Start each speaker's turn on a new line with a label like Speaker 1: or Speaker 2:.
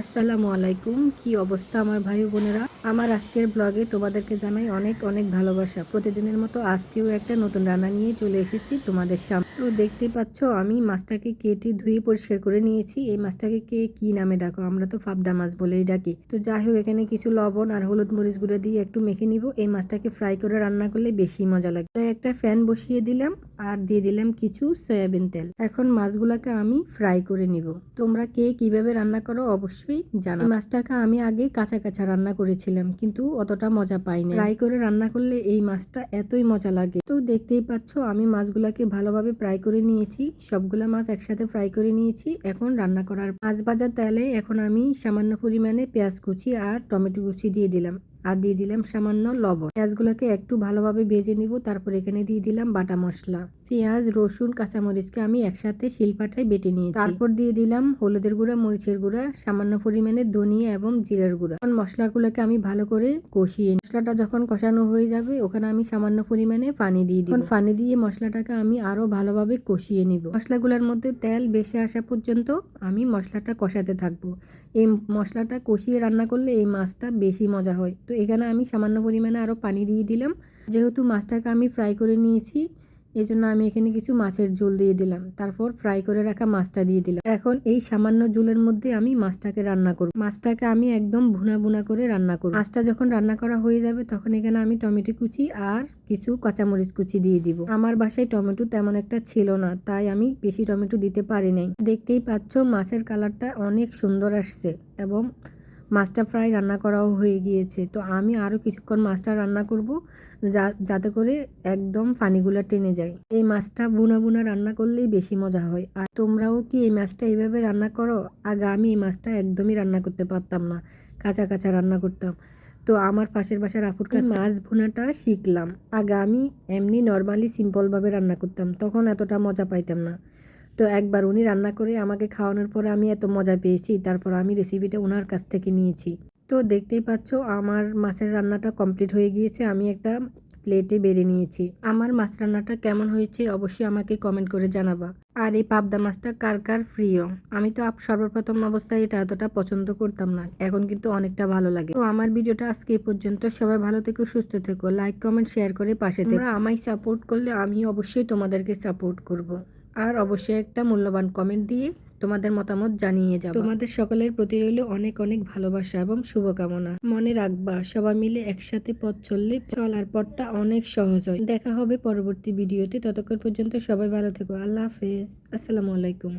Speaker 1: আসসালামু আলাইকুম। কি অবস্থা আমার ভাই বোনেরা? আমার আজকের ব্লগে তোমাদেরকে জানাই অনেক অনেক ভালোবাসা। প্রতিদিনের মতো আজকেও একটা নতুন রান্না নিয়ে চলে এসেছি তোমাদের সামনে তো দেখতে পাচ্ছ, আমি মাছটাকে কেটে ধুয়ে পরিষ্কার করে নিয়েছি। এই মাছটাকে কে কি নামে ডাকো? আমরা তো ফাবদা মাছ বলেই ডাকি। তো যাই হোক, এখানে কিছু লবণ আর হলুদ মরিচ গুঁড়ো দিয়ে একটু মেখে নিব। এই মাছটাকে ফ্রাই করে রান্না করলে বেশি মজা লাগে। তো একটা ফ্যান বসিয়ে দিলাম আর দিয়ে দিলাম কিছু সয়াবিন তেল। এখন মাছগুলোকে আমি ফ্রাই করে নিব। তোমরা কে কীভাবে রান্না করো অবশ্যই জানো। জানা মাছটাকে আমি আগে কাঁচা কাঁচা রান্না করেছিলাম কিন্তু অতটা মজা পাইনি। ফ্রাই করে রান্না করলে এই মাছটা এতই মজা লাগে। তো দেখতেই পাচ্ছ আমি মাছগুলাকে ভালোভাবে ফ্রাই করে নিয়েছি। সবগুলা মাছ একসাথে ফ্রাই করে নিয়েছি। এখন রান্না করার মাছ ভাজার তেলে এখন আমি সামান্য পরিমাণে পেঁয়াজ কুচি আর টমেটো কুচি দিয়ে দিলাম। আর দিয়ে দিলাম সামান্য লবণ। পেঁয়াজগুলোকে একটু ভালোভাবে ভেজে নিব, তারপর এখানে দিয়ে দিলাম বাটা মশলা। পেঁয়াজ, রসুন, কাঁচামরিচকে আমি একসাথে শিলপাটায় বেটে নিয়েছি। তারপর দিয়ে দিলাম হলুদের গুঁড়া, মরিচের গুঁড়া, সামান্য পরিমাণে ধনিয়া এবং জিরার গুঁড়া। এখন মশলাগুলোকে আমি ভালো করে কষিয়ে মশলাটা যখন কষানো হয়ে যাবে, ওখানে আমি সামান্য পরিমাণে পানি দিয়ে দিই পানি দিয়ে মশলাটাকে আমি আরও ভালোভাবে কষিয়ে নিব। মশলাগুলোর মধ্যে তেল বেশি আসা পর্যন্ত আমি মশলাটা কষাতে থাকব। এই মশলাটা কষিয়ে রান্না করলে এই মাছটা বেশি মজা হয়। তো এখানে আমি সামান্য পরিমাণে আরও পানি দিয়ে দিলাম। যেহেতু মাছটাকে আমি ফ্রাই করে নিয়েছি এই জন্য আমি এখানে কিছু মাছের ঝোল দিয়ে দিলাম। তারপর ফ্রাই করে রাখা মাছটা দিয়ে দিলাম। এখন এই সামান্য ঝোলের মধ্যে আমি মাছটাকে রান্না করব। মাছটাকে আমি একদম ভুনা ভুনা করে রান্না করব। মাছটা যখন রান্না করা হয়ে যাবে, তখন এখানে আমি টমেটো কুচি আর কিছু কাঁচামরিচ কুচি দিয়ে দিব। আমার বাসায় টমেটো তেমন একটা ছিল না, তাই আমি বেশি টমেটো দিতে পারি নাই। দেখতেই পাচ্ছ, মাছের কালারটা অনেক সুন্দর আসছে এবং মাছটা ফ্রাই রান্না করাও হয়ে গিয়েছে। তো আমি আরও কিছুক্ষণ মাছটা রান্না করব, যা, যাতে করে একদম পানিগুলো টেনে যায়। এই মাছটা বুনা বুনা রান্না করলেই বেশি মজা হয়। আর তোমরাও কি এই মাছটা এইভাবে রান্না করো? আগে আমি এই মাছটা একদমই রান্না করতে পারতাম না। কাঁচা কাঁচা রান্না করতাম। তো আমার পাশের বাসার আপুর কাছে মাছ ভুনাটা শিখলাম। আগে আমি এমনি নর্মালি সিম্পলভাবে রান্না করতাম। তখন এতটা মজা পাইতাম না। তো একবার উনি রান্না করে আমাকে খাওয়ানোর পরে আমি এত মজা পেয়েছি, তারপর আমি রেসিপিটা ওনার কাছ থেকে নিয়েছি। তো দেখতেই পাচ্ছ, আমার মাছের রান্নাটা কমপ্লিট হয়ে গিয়েছে, আমি একটা প্লেটে বেড়ে নিয়েছি। আমার মাছ রান্নাটা কেমন হয়েছে অবশ্যই আমাকে কমেন্ট করে জানাবা। আর এই পাবদা মাছটা কার কার প্রিয়? আমি তো সর্বপ্রথম অবস্থায় এটা এতটা পছন্দ করতাম না, এখন কিন্তু অনেকটা ভালো লাগে। তো আমার ভিডিওটা আজকে এই পর্যন্ত, সবাই ভালো থেকো, সুস্থ থেকো লাইক কমেন্ট শেয়ার করে পাশে থেকো। আমায় সাপোর্ট করলে আমি অবশ্যই তোমাদেরকে সাপোর্ট করব। আর অবশ্যই একটা মূল্যবান কমেন্ট দিয়ে তোমাদের মতামত জানিয়ে যাও তোমাদের সকলের প্রতি রইল অনেক অনেক ভালোবাসা এবং শুভকামনা। মনে রাখবা, সবাই মিলে একসাথে পথ চললে চলার পথটা অনেক সহজ হয়। দেখা হবে পরবর্তী ভিডিওতে। ততক্ষণ পর্যন্ত সবাই ভালো থেকো। আল্লাহ হাফেজ। আসসালামু আলাইকুম।